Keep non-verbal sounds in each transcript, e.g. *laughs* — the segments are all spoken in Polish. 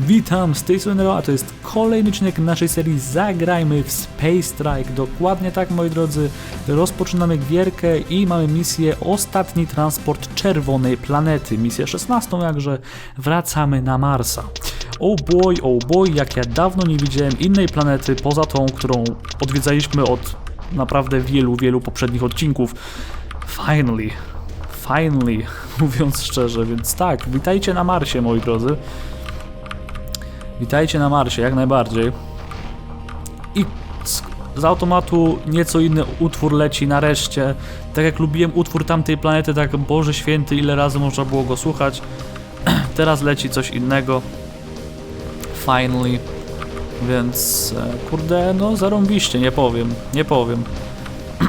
Witam, z tej strony Roa, to jest kolejny odcinek naszej serii Zagrajmy w Space Strike. Dokładnie tak, moi drodzy, rozpoczynamy gierkę i mamy misję Ostatni Transport Czerwonej Planety. Misję 16, jakże wracamy na Marsa. Oh boy, oh boy, jak ja dawno nie widziałem innej planety poza tą, którą odwiedzaliśmy od naprawdę wielu, wielu poprzednich odcinków. Finally, finally, *laughs* mówiąc szczerze, więc tak, witajcie na Marsie, moi drodzy. Witajcie na Marsie, jak najbardziej. I z, z automatu nieco inny utwór leci nareszcie. Tak jak lubiłem utwór tamtej planety, tak Boże Święty, ile razy można było go słuchać. *clears throat* Teraz leci coś innego. Finally. Więc e, kurde, no zarąbiście, nie powiem, nie powiem. *clears throat*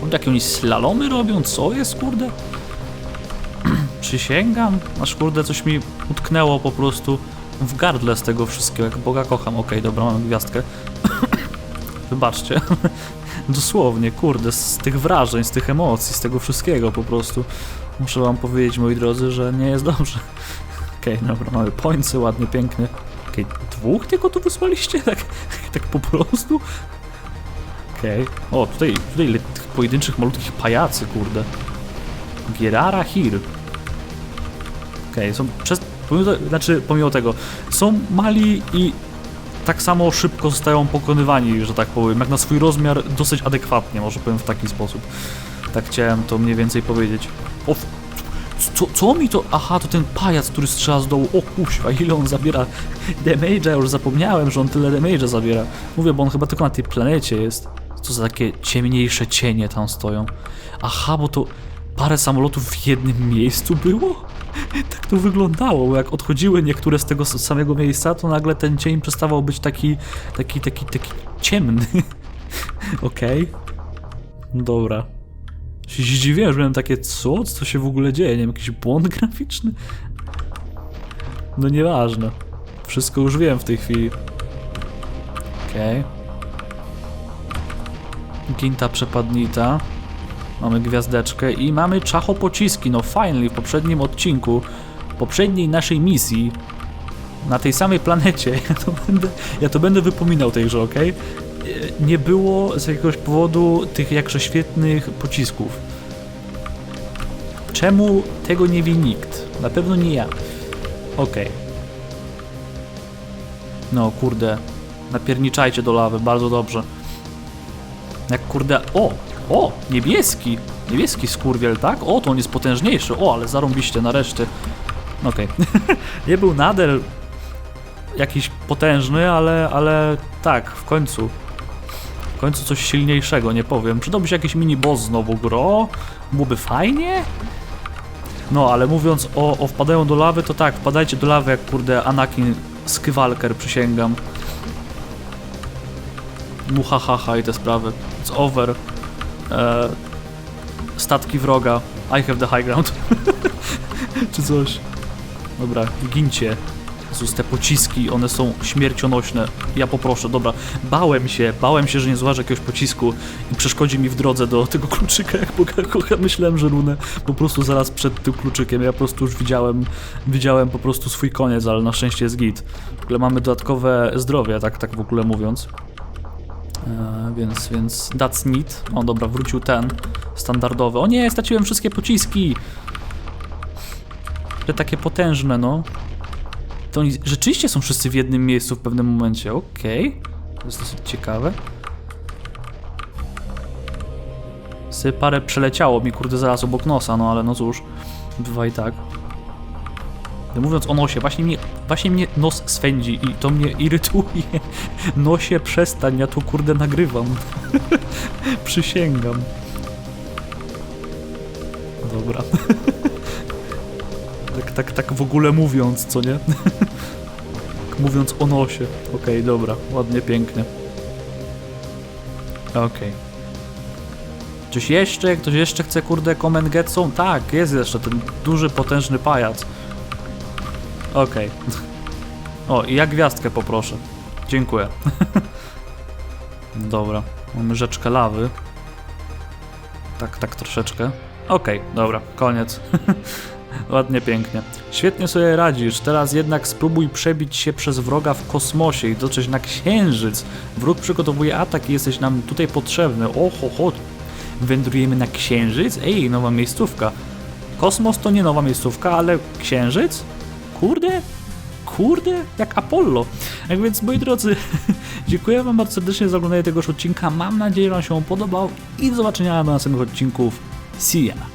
kurde, jakie oni slalomy robią, co jest kurde? Przysięgam, aż kurde coś mi utknęło po prostu w gardle z tego wszystkiego, jak Boga kocham. Okej, dobra, mamy gwiazdkę. *coughs* Wybaczcie. *laughs* Dosłownie, kurde, z tych wrażeń, z tych emocji, z tego wszystkiego po prostu. Muszę wam powiedzieć, moi drodzy, że nie jest dobrze. *laughs* Okej, dobra, mamy pońcy, ładnie, pięknie. Okej, dwóch tylko tu wysłaliście? Tak, *laughs* tak po prostu? Okej. O, tutaj, tutaj ile tych pojedynczych, malutkich pajacy, kurde. Gierara Hir. Okej, są przez, pomimo, znaczy pomimo tego, są mali i tak samo szybko zostają pokonywani, że tak powiem, jak na swój rozmiar dosyć adekwatnie, może powiem w taki sposób. Tak chciałem to mniej więcej powiedzieć. O, co, co mi to? Aha, to ten pajac, który strzela z dołu. O kuźwa, ile on zabiera damage'a, już zapomniałem, że on tyle damage'a zabiera. Mówię, bo on chyba tylko na tej planecie jest. Co za takie ciemniejsze cienie tam stoją. Aha, bo to parę samolotów w jednym miejscu było? *laughs* tak to wyglądało, bo jak odchodziły niektóre z tego samego miejsca, to nagle ten cień przestawał być taki, taki, taki, taki ciemny. *laughs* Okej. Dobra. Się zdziwiłem, że miałem takie, co? Co się w ogóle dzieje? Nie wiem, jakiś błąd graficzny? No nieważne. Wszystko już wiem w tej chwili. Okej. Ginta przepadnita. Mamy gwiazdeczkę i mamy czachopociski. No finally, w poprzednim odcinku, poprzedniej naszej misji, na tej samej planecie, *laughs* ja to będę, ja to będę wypominał tej grze, ok? Nie było z jakiegoś powodu tych jakże świetnych pocisków. Czemu tego nie wie nikt? Na pewno nie ja. Okej. No kurde, napierniczajcie do lawy, bardzo dobrze. Jak kurde. O! O! Niebieski! Niebieski skurwiel, tak? O, to on jest potężniejszy. O, ale zarąbiście, nareszcie. Okej. *laughs* Nie był nadal jakiś potężny, ale, ale tak, w końcu. W końcu coś silniejszego, nie powiem. Przydałby się jakiś mini boss znowu, gro? Byłoby fajnie? No, ale mówiąc o, o wpadają do lawy, to tak, wpadajcie do lawy jak kurde Anakin Skywalker, przysięgam. Muhahaha i te sprawy. It's over. E, statki wroga. I have the high ground. *laughs* Czy coś. Dobra, gincie. Jezus, te pociski, one są śmiercionośne. Ja poproszę, dobra. Bałem się, bałem się, że nie złażę jakiegoś pocisku i przeszkodzi mi w drodze do tego kluczyka, jak Boga *laughs* kocha. Myślałem, że runę po prostu zaraz przed tym kluczykiem. Ja po prostu już widziałem, widziałem po prostu swój koniec, ale na szczęście jest git. W ogóle mamy dodatkowe zdrowie, tak, tak w ogóle mówiąc. E, więc, więc that's neat. O dobra, wrócił ten standardowy. O nie, straciłem wszystkie pociski! Te takie potężne, no. To oni rzeczywiście są wszyscy w jednym miejscu w pewnym momencie. Okej. To jest dosyć ciekawe. Sy parę przeleciało mi, kurde, zaraz obok nosa, no ale no cóż. Bywa i tak. Mówiąc o nosie, właśnie mnie, właśnie mnie nos swędzi i to mnie irytuje. *laughs* Nosie, przestań, ja tu kurde nagrywam. *laughs* Przysięgam. Dobra. *laughs* tak, tak, tak w ogóle mówiąc, co nie? tak mówiąc o nosie. Okej, dobra, ładnie, pięknie. Okej. Coś jeszcze? Ktoś jeszcze chce kurde comment get? Tak, jest jeszcze ten duży, potężny pajac. Okej. O, i ja gwiazdkę poproszę. Dziękuję. Dobra, mamy rzeczkę lawy. Tak, tak troszeczkę. Okej, dobra, koniec. *laughs* Ładnie, pięknie. Świetnie sobie radzisz, teraz jednak spróbuj przebić się przez wroga w kosmosie i dotrzeć na księżyc. Wróg przygotowuje atak i jesteś nam tutaj potrzebny. Oho, ho. Wędrujemy na księżyc? Ej, nowa miejscówka. Kosmos to nie nowa miejscówka, ale księżyc? Kurde, kurde, jak Apollo. Jak więc, moi drodzy, *laughs* dziękuję Wam bardzo serdecznie za oglądanie tegoż odcinka. Mam nadzieję, że Wam się podobał i do zobaczenia na następnych odcinków. See ya!